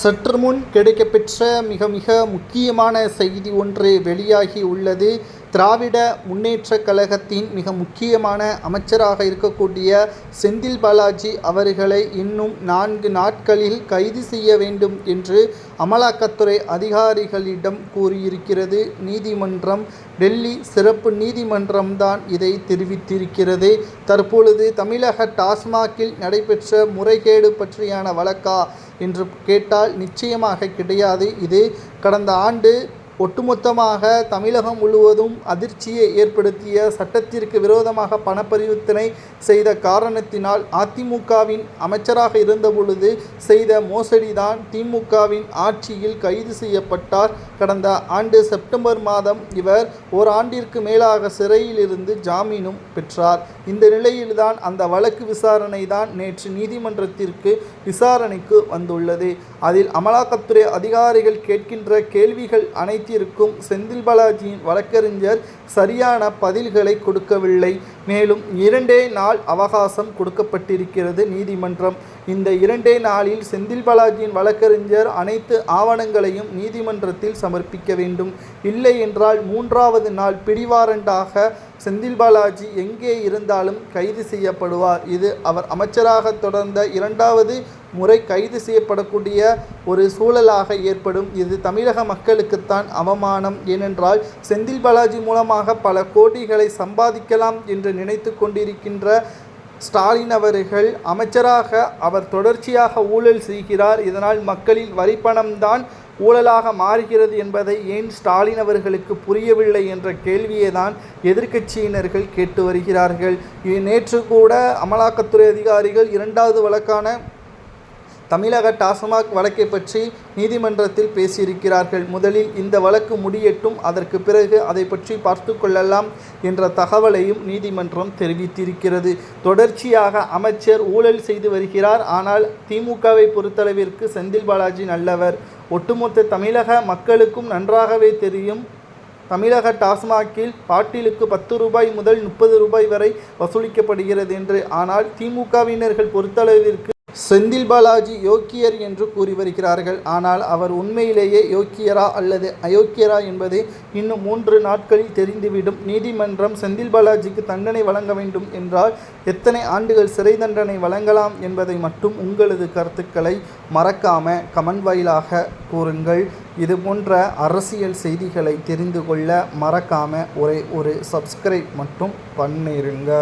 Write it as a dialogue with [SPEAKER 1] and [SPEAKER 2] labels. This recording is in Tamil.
[SPEAKER 1] சற்று முன் கிடைக்கப்பெற்ற மிக மிக முக்கியமான செய்தி ஒன்று வெளியாகி உள்ளது. திராவிட முன்னேற்ற கழகத்தின் மிக முக்கியமான அமைச்சராக இருக்கக்கூடிய செந்தில் பாலாஜி அவர்களை இன்னும் நான்கு நாட்களில் கைது செய்ய வேண்டும் என்று அமலாக்கத்துறை அதிகாரிகளிடம் கூறியிருக்கிறது. நீதிமன்றம் டெல்லி சிறப்பு நீதிமன்றம்தான் இதை தெரிவித்திருக்கிறது. தற்பொழுது தமிழக டாஸ்மாகில் நடைபெற்ற முறைகேடு பற்றியான வழக்கா என்று கேட்டால் நிச்சயமாக கிடையாது. இது கடந்த ஆண்டு ஒட்டுமொத்தமாக தமிழகம் முழுவதும் அதிர்ச்சியை ஏற்படுத்திய சட்டத்திற்கு விரோதமாக பணப்பரிவர்த்தனை செய்த காரணத்தினால் அதிமுகவின் அமைச்சராக இருந்தபொழுது செய்த மோசடிதான் திமுகவின் ஆட்சியில் கைது செய்யப்பட்டார். கடந்த ஆண்டு செப்டம்பர் மாதம் இவர் ஓராண்டிற்கு மேலாக சிறையில் இருந்து ஜாமீனும் பெற்றார். இந்த நிலையில்தான் அந்த வழக்கு விசாரணை தான் நேற்று நீதிமன்றத்திற்கு விசாரணைக்கு வந்துள்ளது. அதில் அமலாக்கத்துறை அதிகாரிகள் கேட்கின்ற கேள்விகள் அனைத்து அனைத்திற்கும் செந்தில் பாலாஜியின் வழக்கறிஞர் சரியான பதில்களை கொடுக்கவில்லை. மேலும் இரண்டே நாள் அவகாசம் கொடுக்கப்பட்டிருக்கிறது நீதிமன்றம். இந்த இரண்டே நாளில் செந்தில் பாலாஜியின் வழக்கறிஞர் அனைத்து ஆவணங்களையும் நீதிமன்றத்தில் சமர்ப்பிக்க வேண்டும். இல்லை என்றால் மூன்றாவது நாள் பிடிவாரண்டாக செந்தில் பாலாஜி எங்கே இருந்தாலும் கைது செய்யப்படுவார். இது அவர் அமைச்சராக தொடர்ந்த இரண்டாவது முறை கைது செய்யப்படக்கூடிய ஒரு சூழலாக ஏற்படும். இது தமிழக மக்களுக்குத்தான் அவமானம். ஏனென்றால் செந்தில் பாலாஜி மூலமாக பல கோடிகளை சம்பாதிக்கலாம் என்று நினைத்து கொண்டிருக்கின்ற ஸ்டாலின் அவர்கள் அமைச்சராக அவர் தொடர்ச்சியாக ஊழல் செய்கிறார். இதனால் மக்களின் வரிப்பணம்தான் ஊழலாக மாறுகிறது என்பதை ஏன் ஸ்டாலின் அவர்களுக்கு புரியவில்லை என்ற கேள்வியை தான் எதிர்க்கட்சியினர்கள் கேட்டு வருகிறார்கள். நேற்று கூட அமலாக்கத்துறை அதிகாரிகள் இரண்டாவது வழக்கான தமிழக டாஸ்மாக் வழக்கை பற்றி நீதிமன்றத்தில் பேசியிருக்கிறார்கள். முதலில் இந்த வழக்கு முடியட்டும் அதற்கு பிறகு அதை பற்றி பார்த்து கொள்ளலாம் என்ற தகவலையும் நீதிமன்றம் தெரிவித்திருக்கிறது. தொடர்ச்சியாக அமைச்சர் ஊழல் செய்து வருகிறார். ஆனால் திமுகவை பொறுத்தளவிற்கு செந்தில் பாலாஜி நல்லவர். ஒட்டுமொத்த தமிழக மக்களுக்கும் நன்றாகவே தெரியும். தமிழக டாஸ்மாகில் பாட்டிலுக்கு பத்து ரூபாய் முதல் முப்பது ரூபாய் வரை வசூலிக்கப்படுகிறது என்று. ஆனால் திமுகவினர்கள் பொறுத்தளவிற்கு செந்தில் பாலாஜி யோக்கியர் என்று கூறி வருகிறார்கள். ஆனால் அவர் உண்மையிலேயே யோக்கியரா அல்லது அயோக்கியரா என்பது இன்னும் மூன்று நாட்களில் தெரிந்துவிடும். நீதிமன்றம் செந்தில் பாலாஜிக்கு தண்டனை வழங்க வேண்டும் என்றால் எத்தனை ஆண்டுகள் சிறை தண்டனை வழங்கலாம் என்பதை மட்டும் உங்களது கருத்துக்களை மறக்காம கமெண்ட் வாயிலாக கூறுங்கள். இது போன்ற அரசியல் செய்திகளை தெரிந்து கொள்ள மறக்காம ஒரே ஒரு சப்ஸ்கிரைப் மட்டும் பண்ணிருங்க.